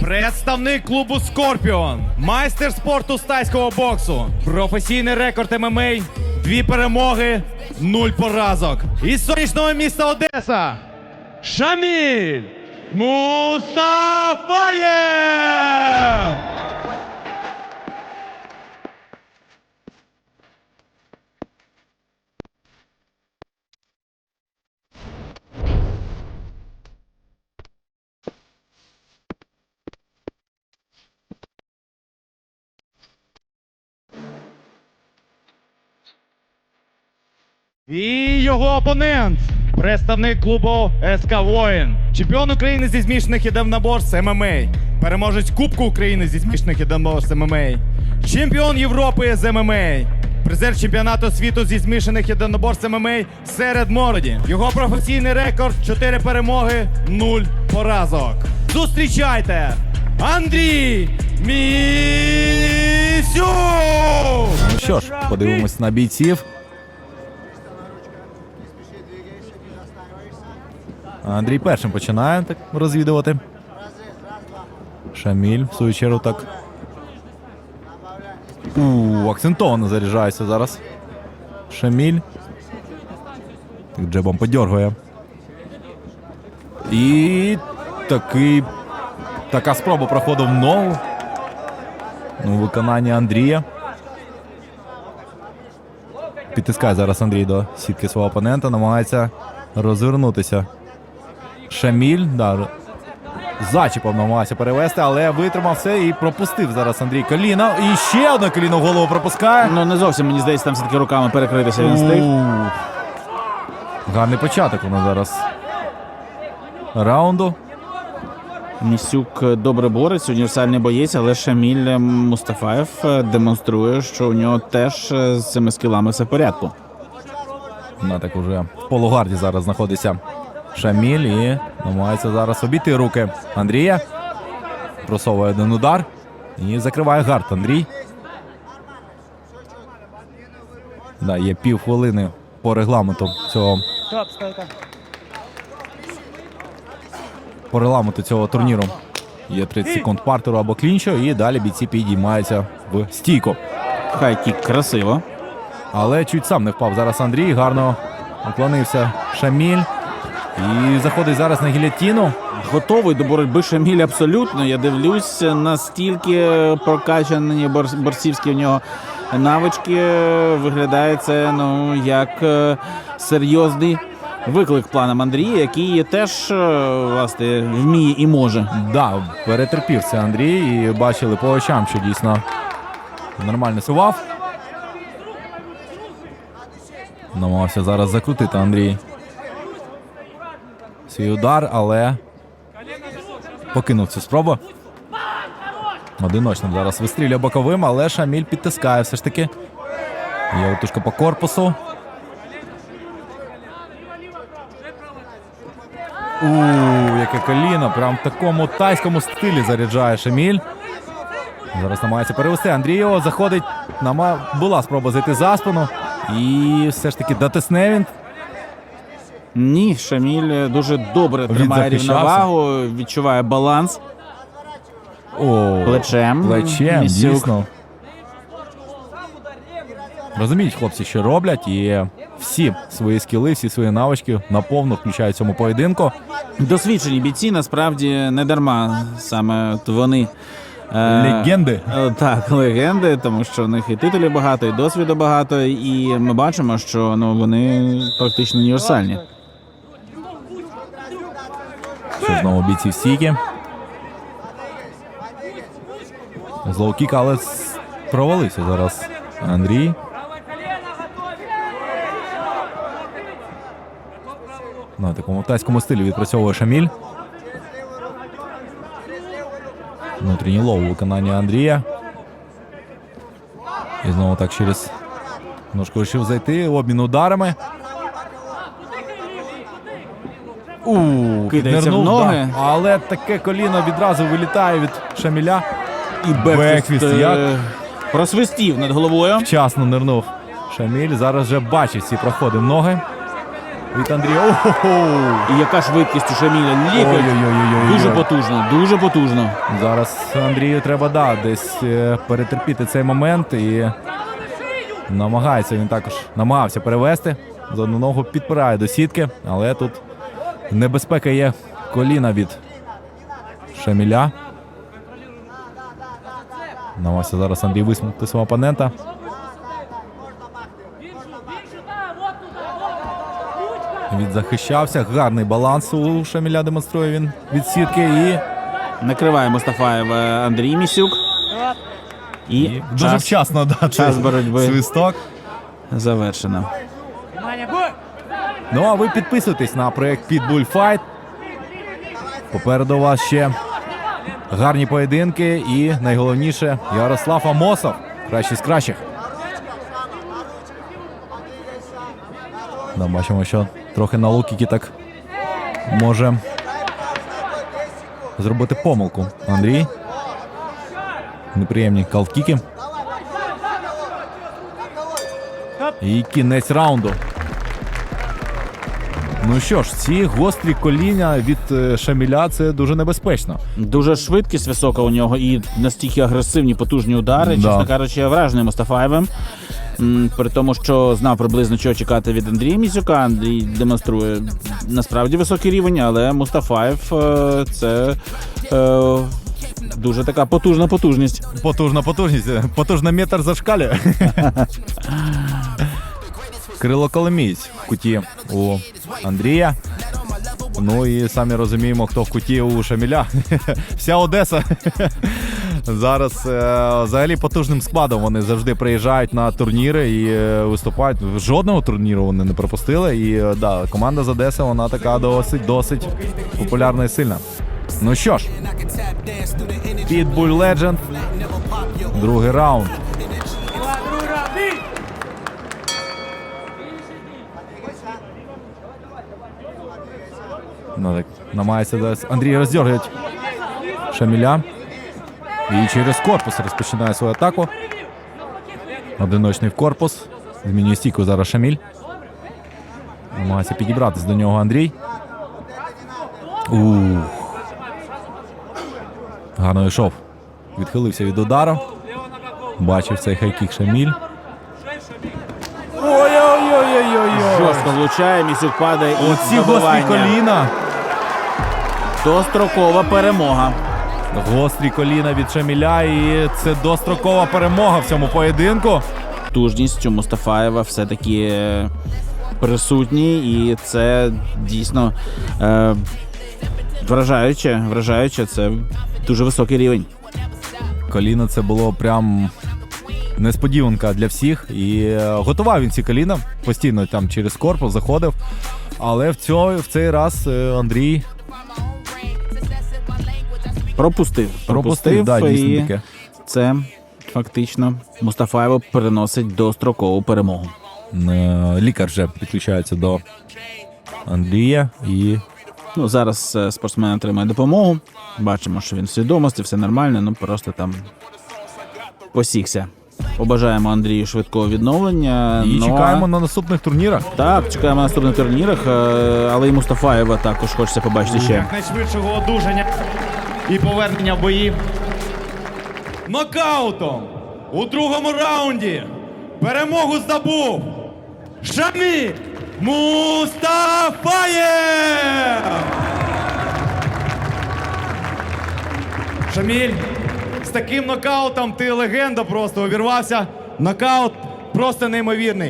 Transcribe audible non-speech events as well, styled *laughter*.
Представник клубу Скорпіон, майстер спорту стайського боксу, професійний рекорд ММА, дві перемоги, нуль поразок. Із сонячного міста Одеса. Шаміль Мустафаєв! І його опонент, представник клубу СК Воїн, чемпіон України зі змішаних єдиноборств ММА, переможець Кубку України зі змішаних єдиноборств ММА, чемпіон Європи з ММА, призер чемпіонату світу зі змішаних єдиноборств ММА серед молоді. Його професійний рекорд 4 перемоги, 0 поразок. Зустрічайте! Андрій Місюк! Ну що ж, подивимось на бійців. Андрій першим починає так розвідувати. Шаміль, в свою чергу, так. У, акцентовано заряджається зараз. Шаміль. Так джебом подьоргує. І такий. Така спроба проходу в ногу. Ну, виконання Андрія. Підтискає зараз Андрій до сітки свого опонента, намагається розвернутися. Шаміль, да, зачіпом намагався перевести, але витримав все і пропустив зараз Андрій коліна. І ще одне коліно в голову пропускає. Ну не зовсім мені здається, там все-таки руками перекритися він встиг. Гарний початок у нас зараз. Раунду. Місюк добре бореться, універсальний боєць, але Шаміль Мустафаєв е, демонструє, що у нього теж е, з цими скілами все в порядку. На так уже в полугарді зараз знаходиться Шаміль і намагається зараз обійти руки Андрія. Просовує один удар і закриває гард Андрій. Да, є пів хвилини по регламенту цього. По регламенту цього турніру. Є 30 секунд партеру або клінчу, і далі бійці підіймаються в стійку. Хай кік красиво. Але чуть сам не впав. Зараз Андрій гарно уклонився Шаміль. І заходить зараз на гілятіну. Готовий до боротьби Шаміль абсолютно. Я дивлюсь, настільки прокачані бор- борцівські в нього навички. Виглядає це ну, як е, серйозний виклик планом Андрія, який теж е, власне вміє і може. Да, перетерпів це Андрій і бачили по очам, що дійсно нормально сував. Намагався зараз закрутити Андрій. Свій удар, але покинув цю спробу. Одиночним зараз вистрілює боковим, але Шаміль підтискає все ж таки. Є отушка по корпусу. У, яке коліно, прям в такому тайському стилі заряджає Шаміль. Зараз намагається перевести. Андрієво заходить. Була спроба зайти за спину. І все ж таки дотисне він. Ні, Шаміль дуже добре тримає захищався. рівновагу, відчуває баланс О, плечем. плечем, Місюк. дійсно. Розуміють хлопці, що роблять, і всі свої скіли, всі свої навички наповну включають в цьому поєдинку. Досвідчені бійці насправді не дарма саме от вони. е, Легенди. е, Так, легенди, тому що в них і титулів багато, і досвіду багато, і ми бачимо, що ну вони практично універсальні. Що знову бійці в стійки. Злоу кік, але провалився зараз Андрій. На такому тайському стилі відпрацьовує Шаміль. Внутрішній лоу у виконанні Андрія. І знову так через ножку вирішив зайти. Обмін ударами. У, Кидається в ноги. да. Але таке коліно відразу вилітає від Шаміля. І Бекфіст, е, як? просвистів над головою. Вчасно нирнув Шаміль. Зараз вже бачить ці проходи в ноги. від Андрія. Ого! І яка швидкість у Шаміля лікоть. Ой-ой-ой-ой-ой. Дуже потужно, дуже потужно. Зараз Андрію треба да, десь е, перетерпіти цей момент і намагається він також намагався перевести. З одну ногу підпирає до сітки, але тут небезпека є коліна від Шаміля. Намагався зараз Андрій висмикнути свого опонента. Відзахищався. Гарний баланс у Шаміля демонструє він від сітки і Накриває Мустафаєв е, Андрій Місюк. І, І дуже вчасно дати час боротьби. свисток. завершено. Ну а ви підписуйтесь на проект Pitbull Fight. Попереду у вас ще гарні поєдинки і найголовніше Ярослав Амосов. Кращий з кращих. Да, бачимо, що трохи на лукіки так може зробити помилку. Андрій. Неприємні калфкіки. І кінець раунду. Ну що ж, ці гострі коління від е, Шаміля це дуже небезпечно. Дуже швидкість висока у нього і настільки агресивні, потужні удари. Да. Чесно кажучи, я вражений Мустафаєвим. При тому, що знав приблизно, чого чекати від Андрія Місюка. Андрій демонструє насправді високий рівень, але Мустафаєв е, це е, дуже така потужна потужність. Потужна потужність, е, потужна метр зашкалює. *laughs* Крило Коломієць в куті у Андрія. Ну і самі розуміємо, хто в куті у Шаміля. *laughs* Вся Одеса. *laughs* Зараз е, взагалі потужним складом вони завжди приїжджають на турніри і е, виступають. Жодного турніру вони не пропустили. І е, да, команда з Одеси вона така досить досить популярна і сильна. Ну що ж, Pitbull Legend. Другий раунд. Так, намагається зараз. Андрій роздергають Шаміля. І через корпус розпочинає свою атаку. Одиночний в корпус. Змінює стійку зараз Шаміль. Намагається підібратись до нього Андрій. Ух. Гарно йшов. Відхилився від удару. Бачив цей хайкік Шаміль. Ой-ой-ой-ой-ой. Жорстко влучає, Місюк падає і Оці гострі добивання. коліна. Дострокова перемога. Гострі коліна від Шаміля, і це дострокова перемога в цьому поєдинку. Потужність у Мустафаєва все-таки е, присутній, і це дійсно е, вражаюче. Вражаюче, це дуже високий рівень. Коліна це було прям несподіванка для всіх. І е, готував він ці коліна постійно там через корпус заходив. Але в, цьо, в цей раз е, Андрій Пропустив. пропустив. Да, і дійсно таке. це фактично Мустафаєву переносить дострокову перемогу. Е, Лікар вже підключається до Андрія і Ну, зараз е, спортсмен отримає допомогу. Бачимо, що він в свідомості, все нормально, ну просто там посікся. Побажаємо Андрію швидкого відновлення. І Ну, а- чекаємо на наступних турнірах. Так, чекаємо на наступних турнірах, е, але і Мустафаєва також хочеться побачити ще. Найшвидшого одужання і повернення в бої. Нокаутом у другому раунді перемогу здобув Шаміль Мустафаєв! Шаміль, з таким нокаутом ти легенда просто увірвався. Нокаут просто неймовірний.